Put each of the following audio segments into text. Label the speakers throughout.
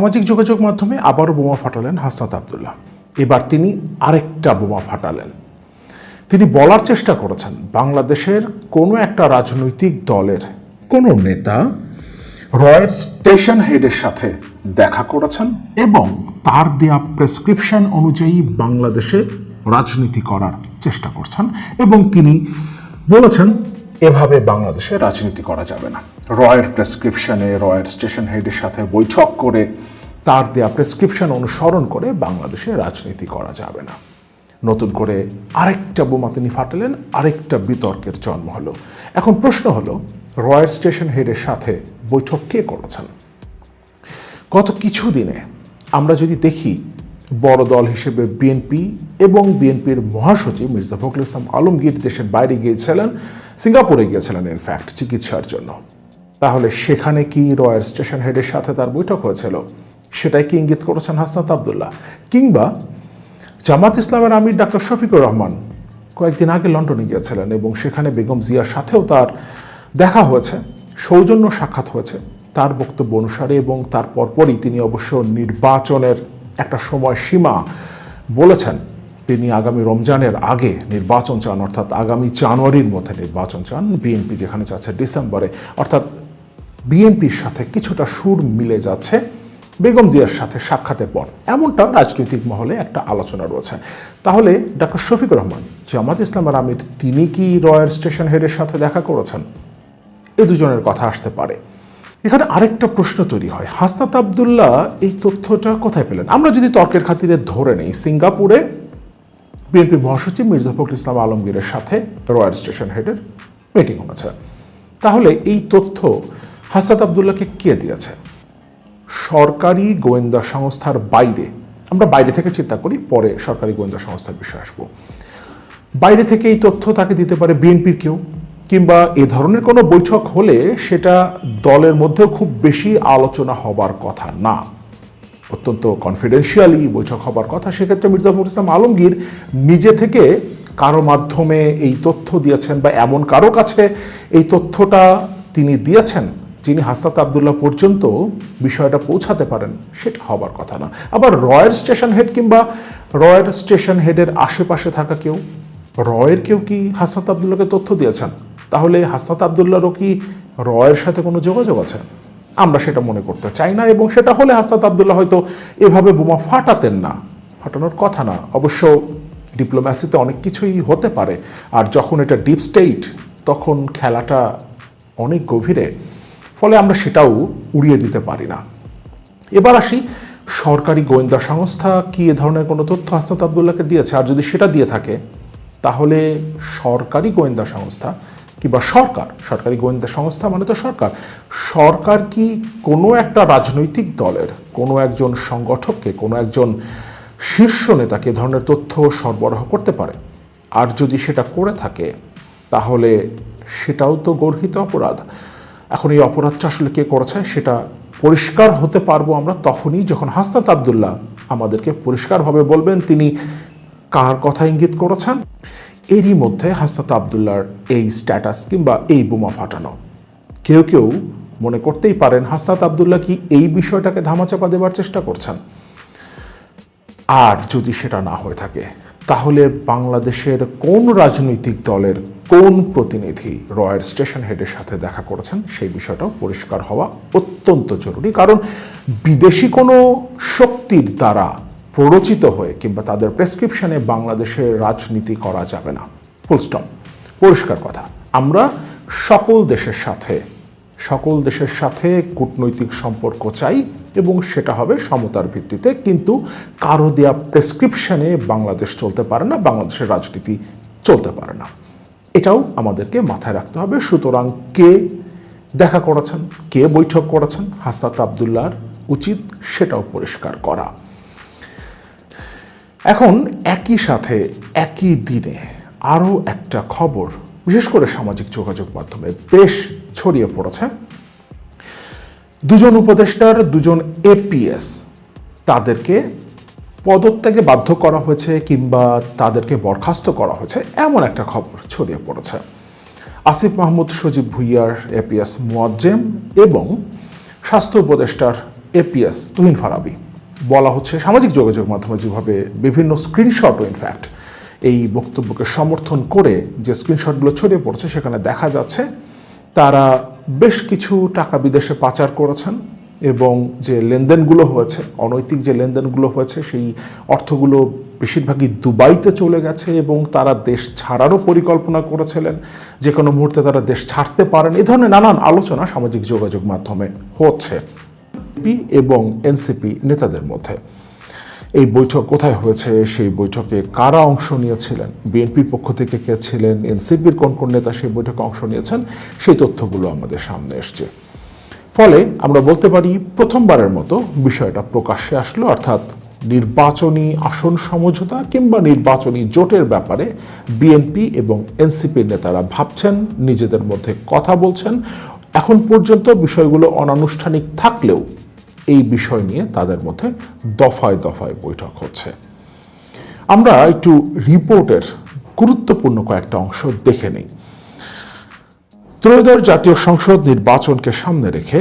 Speaker 1: সামাজিক যোগাযোগ মাধ্যমে আবারও বোমা ফাটালেন হাসনাত আবদুল্লাহ। এবার তিনি আরেকটা বোমা ফাটালেন। তিনি বলার চেষ্টা করেছেন, বাংলাদেশের কোনো একটা রাজনৈতিক দলের কোনো নেতা রয়্যাল স্টেশন হেডের সাথে দেখা করেছেন এবং তার দেয়া প্রেসক্রিপশন অনুযায়ী বাংলাদেশে রাজনীতি করার চেষ্টা করছেন এবং তিনি বলেছেন এভাবে বাংলাদেশে রাজনীতি করা যাবে না। রয়ের প্রেসক্রিপশনে, রয়ের স্টেশন হেডের সাথে বৈঠক করে তার দেয়া প্রেসক্রিপশন অনুসরণ করে বাংলাদেশে রাজনীতি করা যাবে না। নতুন করে আরেকটা বোমা তিনি ফাটালেন, আরেকটা বিতর্কের জন্ম হলো। এখন প্রশ্ন হলো রয়্যাল স্টেশন হেডের সাথে বৈঠক কে করেছেন? গত কিছু দিনে আমরা যদি দেখি, বড় দল হিসেবে বিএনপি এবং বিএনপির মহাসচিব মির্জা ফখরুল ইসলাম আলমগীর দেশের বাইরে গিয়েছিলেন। সিঙ্গাপুরে গিয়েছিলেন ইনফ্যাক্ট চিকিৎসার জন্য। তাহলে সেখানে কি রয়্যাল স্টেশন হেডের সাথে তার বৈঠক হয়েছিল? সেটাই কি ইঙ্গিত করেছেন হাসনাত আবদুল্লাহ? কিংবা জামাত ইসলামের আমির ডাক্তার শফিকুর রহমান কয়েকদিন আগে লন্ডনে গিয়েছিলেন এবং সেখানে বেগম জিয়ার সাথেও তার দেখা হয়েছে, সৌজন্য সাক্ষাৎ হয়েছে। তার বক্তব্য অনুসারে এবং তার পরপরই তিনি অবশ্য নির্বাচনের একটা সময় সীমা বলেছেন। তিনি আগামী রমজানের আগে নির্বাচন চান, অর্থাৎ আগামী জানুয়ারির মধ্যে নির্বাচন চান। বিএনপি যেখানে যাচ্ছে ডিসেম্বরে, অর্থাৎ বিএনপির সাথে কিছুটা সুর মিলে যাচ্ছে বেগম জিয়ার সাথে সাক্ষাতের পর। এমনটা রাজনৈতিক মহলে একটা আলোচনা রয়েছে। তাহলে ডাক্তার শফিকুর রহমান, জামাত ইসলামের আমির, তিনি কি রয়্যাল স্টেশন হেডের সাথে দেখা করেছেন? এ দুজনের কথা আসতে পারে। এখানে আরেকটা প্রশ্ন তৈরি হয়। হাসনাত আবদুল্লাহ এই তথ্যটা কোথায় পেলেন? আমরা যদি তর্কের খাতিরে ধরে নেই, সিঙ্গাপুরে বিএনপি মহাসচিব মির্জা ফখরুল ইসলাম আলমগীরের সাথে রয়্যাল স্টেশন হেডের মিটিং হয়েছে। তাহলে এই তথ্য হাসনাত আবদুল্লাহকে কে দিয়েছে? সরকারি গোয়েন্দা সংস্থার বাইরে। আমরা বাইরে থেকে চিন্তা করি, পরে সরকারি গোয়েন্দা সংস্থার বিষয়ে আসব। বাইরে থেকে এই তথ্য তাকে দিতে পারে বিএনপির কেউ, কিংবা এ ধরনের কোনো বৈঠক হলে সেটা দলের মধ্যেও খুব বেশি আলোচনা হবার কথা না। অত্যন্ত কনফিডেন্সিয়ালি বৈঠক হবার কথা। সেক্ষেত্রে মির্জাফর ইসলাম আলমগীর নিজে থেকে কারও মাধ্যমে এই তথ্য দিয়েছেন বা এমন কারও কাছে এই তথ্যটা তিনি দিয়েছেন যিনি হাসনাত আবদুল্লাহ পর্যন্ত বিষয়টা পৌঁছাতে পারেন, সেটা হবার কথা না। আবার রয়ের স্টেশন হেড কিংবা রয়্যাল স্টেশন হেডের আশেপাশে থাকা কেউ, রয়ের কেউ কি হাসনাত আবদুল্লাহকে তথ্য দিয়েছেন? তাহলে হাসনাত আবদুল্লাহরও কি রয়ের সাথে কোনো যোগাযোগ আছে? আমরা সেটা মনে করতে চাই না এবং সেটা হলে হাসনাত আবদুল্লাহ হয়তো এভাবে বোমা ফাটাতেন না। ফাটানোর কথা না। অবশ্য ডিপ্লোম্যাসিতে অনেক কিছুই হতে পারে। আর যখন এটা ডিপ স্টেট তখন খেলাটা অনেক গভীরে। ফলে আমরা সেটাও উড়িয়ে দিতে পারি না। এবার আসি, সরকারি গোয়েন্দা সংস্থা কি এ ধরনের কোনো তথ্য হাসনাত আবদুল্লাহকে দিয়েছে? আর যদি সেটা দিয়ে থাকে, তাহলে সরকারি গোয়েন্দা সংস্থা কিংবা সরকার, সরকারি গোয়েন্দা সংস্থা মানে তো সরকার। সরকার কি কোনো একটা রাজনৈতিক দলের, কোনো একজন সংগঠককে, কোনো একজন শীর্ষ নেতাকে ধরনের তথ্য সরবরাহ করতে পারে? আর যদি সেটা করে থাকে, তাহলে সেটাও তো গর্হিত অপরাধ। এখন এই অপরাধটা আসলে কে করেছে সেটা পরিষ্কার হতে পারব আমরা তখনই যখন হাসনাত আবদুল্লাহ আমাদেরকে পরিষ্কারভাবে বলবেন তিনি কার কথা ইঙ্গিত করেছেন। এরই মধ্যে হাসনাত আবদুল্লার এই স্ট্যাটাস কিংবা এই বোমা ফাটানো। কেউ কেউ মনে করতেই পারেন হাসনাত আবদুল্লাহ কি এই বিষয়টাকে ধামাচাপা দেবার চেষ্টা করছেন। আর যদি সেটা না হয়ে থাকে, তাহলে বাংলাদেশের কোন রাজনৈতিক দলের কোন প্রতিনিধি রয়্যাল স্টেশন হেডের সাথে দেখা করেছেন সেই বিষয়টাও পরিষ্কার হওয়া অত্যন্ত জরুরি। কারণ বিদেশি কোনো শক্তির দ্বারা প্ররোচিত হয়ে কিংবা তাদের প্রেসক্রিপশনে বাংলাদেশে রাজনীতি করা যাবে না। ফুলস্টপ পরিষ্কার কথা। আমরা সকল দেশের সাথে, সকল দেশের সাথে কূটনৈতিক সম্পর্ক চাই এবং সেটা হবে সমতার ভিত্তিতে, কিন্তু কারও দেয়া প্রেসক্রিপশনে বাংলাদেশ চলতে পারে না, বাংলাদেশের রাজনীতি চলতে পারে না। এটাও আমাদেরকে মাথায় রাখতে হবে। সুতরাং কে দেখা করেছেন, কে বৈঠক করেছেন, হাসনাত আবদুল্লার উচিত সেটাও পরিষ্কার করা। এখন একই সাথে একই দিনে আরও একটা খবর, বিশেষ করে সামাজিক যোগাযোগ মাধ্যমে বেশ ছড়িয়ে পড়েছে। দুজন উপদেষ্টার, দুজন এপিএস তাদেরকে পদত্যাগে বাধ্য করা হয়েছে কিংবা তাদেরকে বরখাস্ত করা হয়েছে, এমন একটা খবর ছড়িয়ে পড়েছে। আসিফ মাহমুদ, সজীব ভুইয়ার এপিএস মোয়াজ্জেম এবং স্বাস্থ্য উপদেষ্টার এপিএস তুহিন ফারাবি। বলা হচ্ছে সামাজিক যোগাযোগ মাধ্যমে যেভাবে বিভিন্ন স্ক্রিনশটও ইনফ্যাক্ট এই বক্তব্যকে সমর্থন করে যে স্ক্রিনশটগুলো ছড়িয়ে পড়ছে, সেখানে দেখা যাচ্ছে তারা বেশ কিছু টাকা বিদেশে পাচার করেছেন এবং যে লেনদেনগুলো হয়েছে, অনৈতিক যে লেনদেনগুলো হয়েছে, সেই অর্থগুলো বেশিরভাগই দুবাইতে চলে গেছে এবং তারা দেশ ছাড়ারও পরিকল্পনা করেছিলেন। যে কোনো মুহূর্তে তারা দেশ ছাড়তে পারেন। এ ধরনের নানান আলোচনা সামাজিক যোগাযোগ মাধ্যমে হচ্ছে। পি এবং এনসিপি নেতাদের মধ্যে। এই বৈঠক কোথায় হয়েছে? সেই বৈঠকে কারা অংশ নিয়েছিলেন? বিএনপির পক্ষ থেকে কে ছিলেন? এনসিপির কোন কোন নেতা সেই বৈঠকে অংশ নিয়েছেন? সেই তথ্যগুলো আমাদের সামনে এসছে। ফলে আমরা বলতে পারি, প্রথমবারের মতো বিষয়টা প্রকাশ্যে আসলো, অর্থাৎ নির্বাচনী আসন সমঝোতা কিংবা নির্বাচনী জোটের ব্যাপারে বিএনপি এবং এনসিপির নেতারা ভাবছেন, নিজেদের মধ্যে কথা বলছেন। এখন পর্যন্ত বিষয়গুলো অনানুষ্ঠানিক থাকলেও এই বিষয় নিয়ে তাদের মধ্যে দফায় দফায় বৈঠক হচ্ছে। আমরা একটু রিপোর্টের গুরুত্বপূর্ণ কয়েকটা অংশ দেখে নেই। ত্রয়োদশ জাতীয় সংসদ নির্বাচনকে সামনে রেখে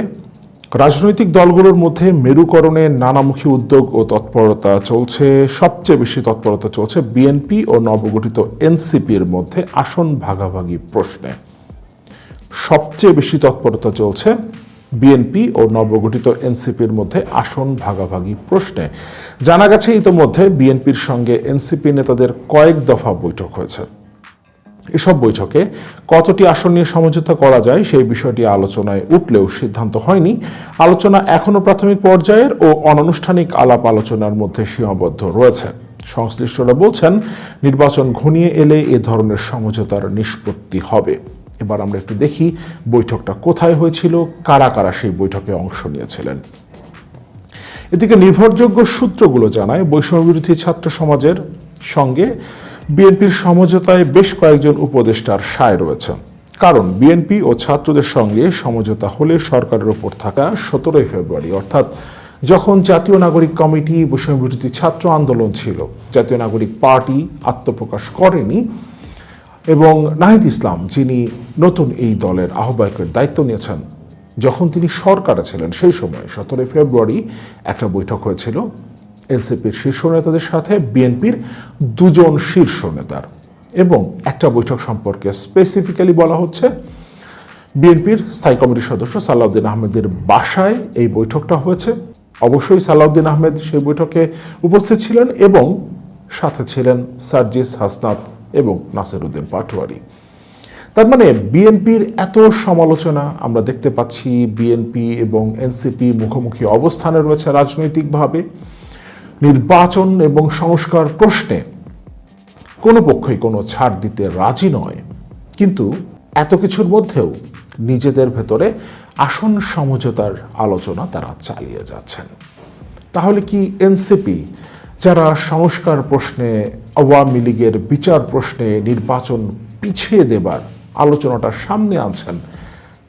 Speaker 1: রাজনৈতিক দলগুলোর মধ্যে মেরুকরণে নানামুখী উদ্যোগ ও তৎপরতা চলছে। সবচেয়ে বেশি তৎপরতা চলছে বিএনপি ও নবগঠিত এনসিপির মধ্যে আসন ভাগাভাগি প্রশ্নে। সবচেয়ে বেশি তৎপরতা চলছে বিএনপি ও নবগঠিত এনসিপির মধ্যে আসন ভাগাভাগি প্রশ্নে জানা গেছে, ইতোমধ্যে বিএনপির সঙ্গে এনসিপি নেতাদের কয়েক দফা বৈঠক হয়েছে। এসব বৈঠকে কতটি আসন নিয়ে সমঝোতা করা যায় সেই বিষয়টি আলোচনায় উঠলেও সিদ্ধান্ত হয়নি। আলোচনা এখনও প্রাথমিক পর্যায়ের ও অনানুষ্ঠানিক আলাপ আলোচনার মধ্যে সীমাবদ্ধ রয়েছে। সংশ্লিষ্টরা বলছেন, নির্বাচন ঘনিয়ে এলে এ ধরনের সমঝোতার নিষ্পত্তি হবে। এবার আমরা একটু দেখি বৈঠকটা কোথায় হয়েছিল, কারা কারা সেই বৈঠকে অংশ নিয়েছিলেন। এদিকে নির্ভরযোগ্য সূত্রগুলো জানায় বৈষম্যবিরোধী ছাত্র সমাজের সঙ্গে বিএনপির সমঝোতায় বেশ কয়েকজন উপদেষ্টার সায় রয়েছে। কারণ বিএনপি ও ছাত্রদের সঙ্গে সমঝোতা হলে সরকারের ওপর থাকা সতেরোই ফেব্রুয়ারি, অর্থাৎ যখন জাতীয় নাগরিক কমিটি বৈষম্যবিরোধী ছাত্র আন্দোলন ছিল, জাতীয় নাগরিক পার্টি আত্মপ্রকাশ করেনি এবং নাহিদ ইসলাম, যিনি নতুন এই দলের আহ্বায়কের দায়িত্ব নিয়েছেন, যখন তিনি সরকারে ছিলেন, সেই সময় সতেরোই ফেব্রুয়ারি একটা বৈঠক হয়েছিল এনসিপির শীর্ষ নেতাদের সাথে, বিএনপির দুজন শীর্ষ নেতার। এবং একটা বৈঠক সম্পর্কে স্পেসিফিক্যালি বলা হচ্ছে, বিএনপির স্থায়ী কমিটির সদস্য সালাউদ্দিন আহমেদের বাসায় এই বৈঠকটা হয়েছে। অবশ্যই সালাউদ্দিন আহমেদ সেই বৈঠকে উপস্থিত ছিলেন এবং সাথে ছিলেন সার্জিস হাসনাত এবং নাসিরুদ্দিন পাটোয়ারি। তার মানে বিএনপির এত সমালোচনা আমরা দেখতে পাচ্ছি, বিএনপি এবং এনসিপি মুখোমুখি অবস্থানে রয়েছে রাজনৈতিকভাবে। নির্বাচন এবং সংস্কার প্রশ্নে কোনো পক্ষই কোনো ছাড় দিতে রাজি নয়। কিন্তু এত কিছুর মধ্যেও নিজেদের ভেতরে আসন সমঝোতার আলোচনা তারা চালিয়ে যাচ্ছেন। তাহলে কি এনসিপি, যারা সংস্কার প্রশ্নে আওয়ামী লীগের বিচার প্রশ্নে নির্বাচন পিছিয়ে দেবার আলোচনাটা সামনে আনছেন।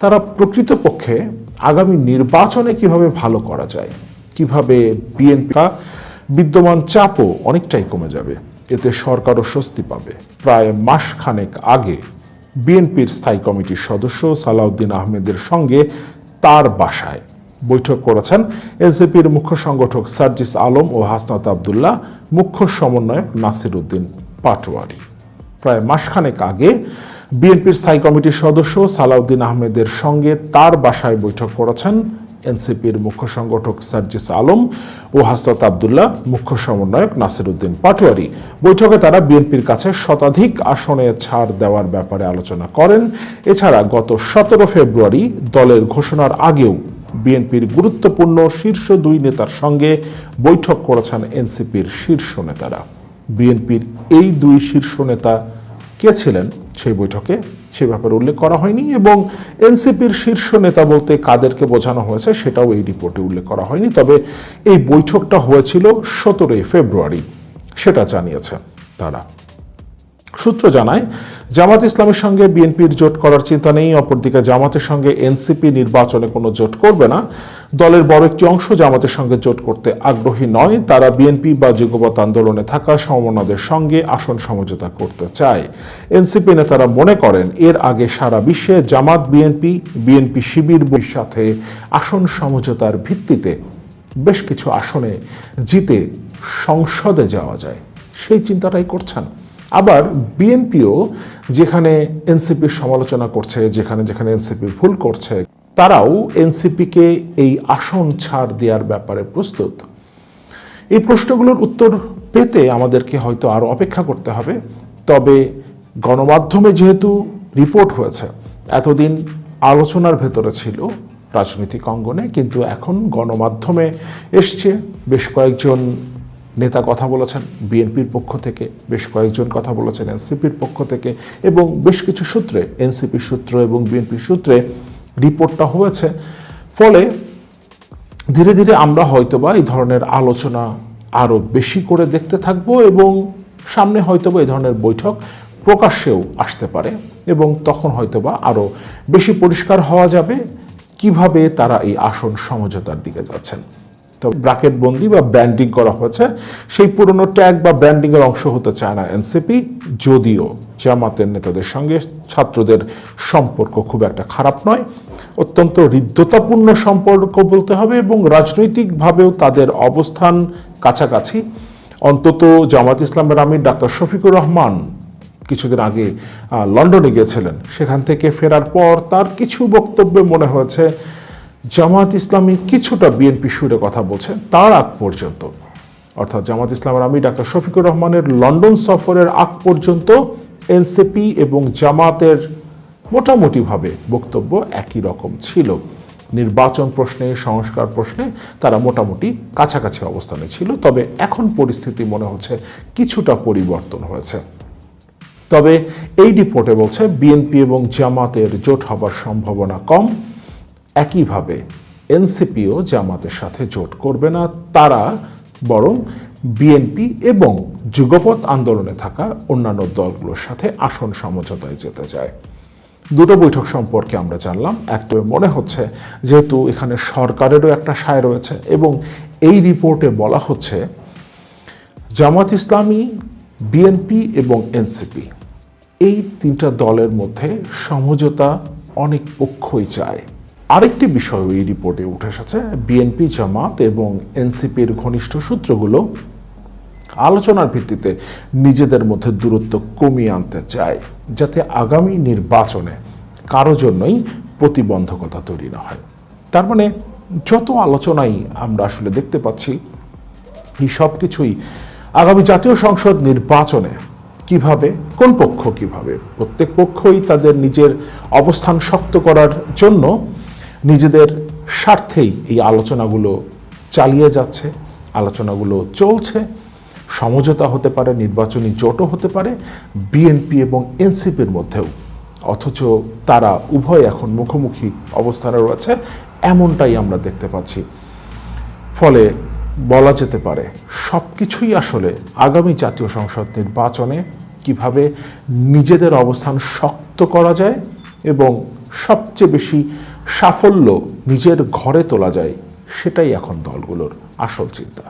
Speaker 1: তারা প্রকৃতপক্ষে আগামী নির্বাচনে কীভাবে ভালো করা যায়, কীভাবে বিএনপি বিদ্যমান চাপও অনেকটাই কমে যাবে, এতে সরকারও স্বস্তি পাবে। প্রায় মাস খানেক আগে বিএনপির স্থায়ী কমিটির সদস্য সালাউদ্দিন আহমেদের সঙ্গে তার বাসায় বৈঠক করেছেন এনসিপির মুখ্য সংগঠক সার্জিস আলম ও হাসনাত আবদুল্লাহ, মুখ্য সমন্বয়ক নাসির উদ্দিন পাটোয়ারি। প্রায় মাসখানেক আগে বিএনপির স্থায়ী কমিটির সদস্য সালাউদ্দিন আহমেদের সঙ্গে তার বাসায় বৈঠক করেছেন এনসিপির মুখ্য সংগঠক সার্জিস আলম ও হাসনাত আবদুল্লাহ, মুখ্য সমন্বয়ক নাসির উদ্দিন পাটোয়ারি। বৈঠকে তারা বিএনপির কাছে শতাধিক আসনে ছাড় দেওয়ার ব্যাপারে আলোচনা করেন। এছাড়া গত সতেরো ফেব্রুয়ারি দলের ঘোষণার আগেও বিএনপির গুরুত্বপূর্ণ শীর্ষ দুই নেতার সঙ্গে বৈঠক করেছেন এনসিপির শীর্ষ নেতারা। বিএনপির এই দুই শীর্ষ নেতা কে ছিলেন সেই বৈঠকে সে ব্যাপারে উল্লেখ করা হয়নি এবং এনসিপির শীর্ষ নেতা বলতে কাদেরকে বোঝানো হয়েছে সেটাও এই রিপোর্টে উল্লেখ করা হয়নি। তবে এই বৈঠকটা হয়েছিল সতেরোই ফেব্রুয়ারি, সেটা জানিয়েছেন তারা। সূত্র জানায়, জামাত ইসলামের সঙ্গে বিএনপির জোট করার চিন্তা নেই, অপরদিকে জামাতের সঙ্গে এনসিপি নির্বাচনে কোনো জোট করবে না। দলের বড় একটি অংশ জামাতের সঙ্গে জোট করতে আগ্রহী নয়, তারা বিএনপি বা যুগপথ আন্দোলনে থাকা সমমনাদের সঙ্গে আসন সমঝোতা করতে চায়। এনসিপি নেতারা মনে করেন, এর আগে সারা বিশ্বে জামাত, বিএনপি বিএনপি শিবির সাথে আসন সমঝোতার ভিত্তিতে বেশ কিছু আসনে জিতে সংসদে যাওয়া যায়। সেই চিন্তাটাই করছেন। আবার বিএনপিও যেখানে এনসিপির সমালোচনা করছে, যেখানে যেখানে এনসিপি ভুল করছে, তারাও এনসিপিকে এই আসন ছাড় দেওয়ার ব্যাপারে প্রস্তুত। এই প্রশ্নগুলোর উত্তর পেতে আমাদেরকে হয়তো আরও অপেক্ষা করতে হবে। তবে গণমাধ্যমে যেহেতু রিপোর্ট হয়েছে, এতদিন আলোচনার ভেতরে ছিল রাজনৈতিক অঙ্গনে, কিন্তু এখন গণমাধ্যমে এসছে। বেশ কয়েকজন নেতা কথা বলেছেন, বিএনপির পক্ষ থেকে বেশ কয়েকজন কথা বলেছেন, এনসিপির পক্ষ থেকে, এবং বেশ কিছু সূত্রে এনসিপির সূত্র এবং বিএনপির সূত্রে রিপোর্টটা হয়েছে। ফলে ধীরে ধীরে আমরা হয়তোবা এই ধরনের আলোচনা আরও বেশি করে দেখতে থাকব এবং সামনে হয়তোবা এই ধরনের বৈঠক প্রকাশ্যেও আসতে পারে এবং তখন হয়তোবা আরও বেশি পরিষ্কার হওয়া যাবে। কীভাবে তারা এই আসন সমঝোতার দিকে যাচ্ছেন? তো ব্রাকেট বন্দি বা ব্র্যান্ডিং করা হয়েছে। সেই পুরনো ট্যাগ বা ব্র্যান্ডিং এর অংশ হতে চায় না এনসিপি, যদিও জামাতের নেতাদের সঙ্গে ছাত্রদের সম্পর্ক খুব একটা খারাপ নয়। অত্যন্ত হৃদ্যতাপূর্ণ সম্পর্ক বলতে হবে এবং রাজনৈতিকভাবেও তাদের অবস্থান কাছাকাছি। অন্তত জামাত ইসলামের আমির ডাক্তার শফিকুর রহমান কিছুদিন আগে লন্ডনে গিয়েছিলেন। সেখান থেকে ফেরার পর তার কিছু বক্তব্যে মনে হয়েছে জামাত ইসলামী কিছুটা বিএনপি সুরে কথা বলছে তার আগ পর্যন্ত। অর্থাৎ জামাত ইসলামের আমি ডাক্তার শফিকুর রহমানের লন্ডন সফরের আগ পর্যন্ত এনসিপি এবং জামাতের মোটামুটিভাবে বক্তব্য একই রকম ছিল। নির্বাচন প্রশ্নে, সংস্কার প্রশ্নে তারা মোটামুটি কাছাকাছি অবস্থানে ছিল, তবে এখন পরিস্থিতি মনে হচ্ছে কিছুটা পরিবর্তন হয়েছে। তবে এই রিপোর্টে বলছে, বিএনপি এবং জামাতের জোট হবার সম্ভাবনা কম। একইভাবে এনসিপিও জামাতের সাথে জোট করবে না, তারা বরং বিএনপি এবং যুগপৎ আন্দোলনে থাকা অন্যান্য দলগুলোর সাথে আসন সমঝোতায় যেতে চায়। দুটো বৈঠক সম্পর্কে আমরা জানলাম। একটা মনে হচ্ছে যেহেতু এখানে সরকারেরও একটা সায় রয়েছে এবং এই রিপোর্টে বলা হচ্ছে জামাত ইসলামী, বিএনপি এবং এনসিপি এই তিনটা দলের মধ্যে সমঝোতা অনেক পক্ষই চায়। আরেকটি বিষয় এই রিপোর্টে উঠে এসেছে। বিএনপি জামাত এবং এনসিপির ঘনিষ্ঠ সূত্রগুলো আলোচনার ভিত্তিতে নিজেদের মধ্যে দূরত্ব কমিয়ে আনতে চায়, যাতে আগামী নির্বাচনে কারও জন্যই প্রতিবন্ধকতা তৈরি না হয়। তার মানে যত আলোচনাই আমরা আসলে দেখতে পাচ্ছি, এই সব কিছুই আগামী জাতীয় সংসদ নির্বাচনে কীভাবে, কোন পক্ষ কীভাবে, প্রত্যেক পক্ষই তাদের নিজের অবস্থান শক্ত করার জন্য নিজেদের স্বার্থেই এই আলোচনাগুলো চালিয়ে যাচ্ছে, আলোচনাগুলো চলছে। সমঝোতা হতে পারে, নির্বাচনী জোটও হতে পারে, বিএনপি এবং এনসিপির মধ্যেও। অথচ তারা উভয় এখন মুখোমুখি অবস্থানে রয়েছে, এমনটাই আমরা দেখতে পাচ্ছি। ফলে বলা যেতে পারে সব কিছুই আসলে আগামী জাতীয় সংসদ নির্বাচনে কীভাবে নিজেদের অবস্থান শক্ত করা যায় এবং সবচেয়ে বেশি সাফল্য নিজের ঘরে তোলা যায় সেটাই এখন দলগুলোর আসল চিন্তা।